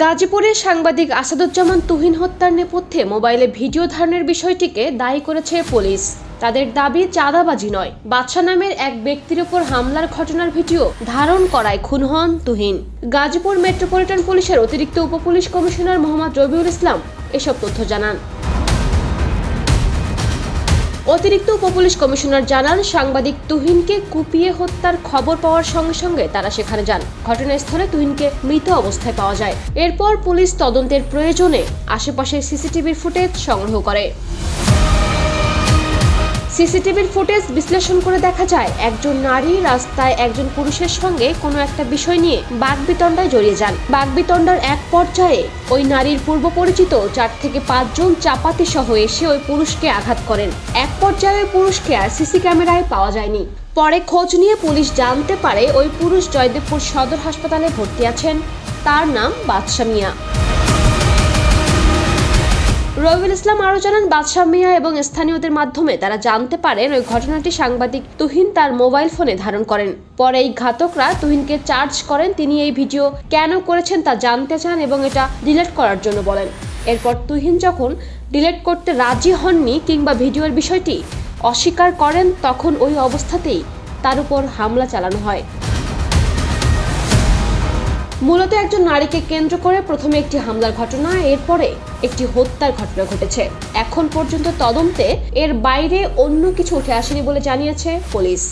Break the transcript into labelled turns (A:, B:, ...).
A: গাজীপুরের সাংবাদিক আসাদুজ্জামান তুহিন হত্যার নেপথ্যে মোবাইলে ভিডিও ধারণের বিষয়টিকে দায়ী করেছে পুলিশ। তাদের দাবি চাঁদাবাজি নয়। বাদশা নামের এক ব্যক্তির উপর হামলার ঘটনার ভিডিও ধারণ করায় খুন হন তুহিন। গাজীপুর মেট্রোপলিটন পুলিশের অতিরিক্ত উপপুলিশ কমিশনার মোহাম্মদ রবিউল ইসলাম এসব তথ্য জানান। অতিরিক্ত উপপুলিশ কমিশনার জানান, সাংবাদিক তুহিনকে কুপিয়ে হত্যার খবর পাওয়ার সঙ্গে সঙ্গে তারা সেখানে যান। ঘটনাস্থলে তুহিনকে মৃত অবস্থায় পাওয়া যায়। এরপর পুলিশ তদন্তের প্রয়োজনে আশেপাশে সিসিটিভির ফুটেজ সংগ্রহ করে। সিসিটিভির ফুটেজ বিশ্লেষণ করে দেখা যায়, একজন নারী রাস্তায় একজন পুরুষের সঙ্গে কোনো একটা বিষয় নিয়ে বাগবিতণ্ডায় জড়িয়ে যান। বাগবিতণ্ডার এক পর্যায়ে ওই নারীর পূর্ব পরিচিত চার থেকে পাঁচজন চাপাতি সহ এসে ওই পুরুষকে আঘাত করেন। এক পর্যায়ে ওই পুরুষকে আর সিসি ক্যামেরায় পাওয়া যায়নি। পরে খোঁজ নিয়ে পুলিশ জানতে পারে ওই পুরুষ জয়দেবপুর সদর হাসপাতালে ভর্তি আছেন। তার নাম বাদশা মিয়া। রবিউল ইসলাম আরও জানান, বাদশাহ মিয়া এবং স্থানীয়দের মাধ্যমে তারা জানতে পারেন ওই ঘটনাটি সাংবাদিক তুহিন তার মোবাইল ফোনে ধারণ করেন। পরে এই ঘাতকরা তুহিনকে চার্জ করেন। তিনি এই ভিডিও কেন করেছেন তা জানতে চান এবং এটা ডিলেট করার জন্য বলেন। এরপর তুহিন যখন ডিলেট করতে রাজি হননি কিংবা ভিডিওর বিষয়টি অস্বীকার করেন, তখন ওই অবস্থাতেই তার উপর হামলা চালানো হয়। মূলত একজন নারীকে কেন্দ্র করে প্রথমে একটি হামলার ঘটনা, এরপরে একটি হত্যার ঘটনা ঘটেছে। এখন পর্যন্ত তদন্তে এর বাইরে অন্য কিছু উঠে আসেনি বলে জানিয়েছে পুলিশ।